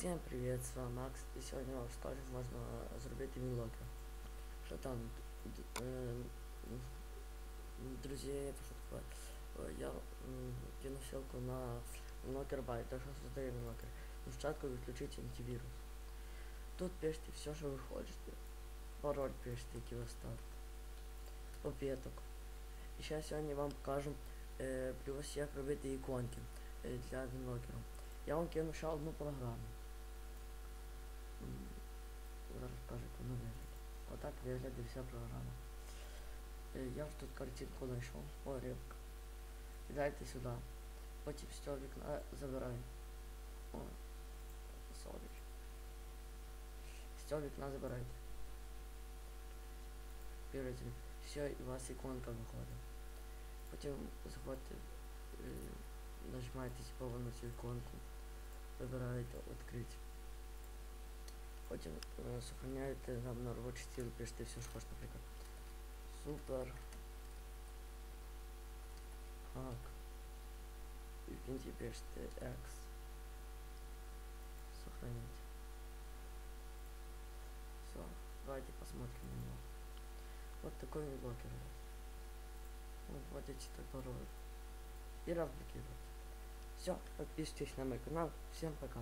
Всем привет, с вами Макс, і сьогодні вам скажу, можна зробити мілокер. Що там, друзі, я пошуткую. Е, Я кину ссылку на мілокер байт, то що создає мілокер. Ну, спочатку відключіть антивірус. Тут пишете все, що ви хочете. Пароль пишете, який ви ставите. Опіток. І ще сьогодні вам покажу е, плюс як робити іконки е, для мілокера. Я вам кину ще одну програму. Як воно виглядає. Отак виглядає вся програма. Е, Я ж тут картинку знайшов. О, рибка. Кидайте сюди. Потім з цього вікна забирай. О, сонечко. З цього вікна забирайте. Пірайте. Все, і у вас іконка виходить. Потім заходите, е, нажимаєте типу на цю іконку. Вибираєте відкрити. Потім е, сохраняєте там на робочий стіл, пишете все, що хочете, наприклад. Супер. Хак. І в кінці пишете X. Сохранить. Все, давайте посмотрим на него. Вот такой вот блокер. Ну, вводите так пароль. И разблокируйте. Все, подписывайтесь на мой канал. Всем пока.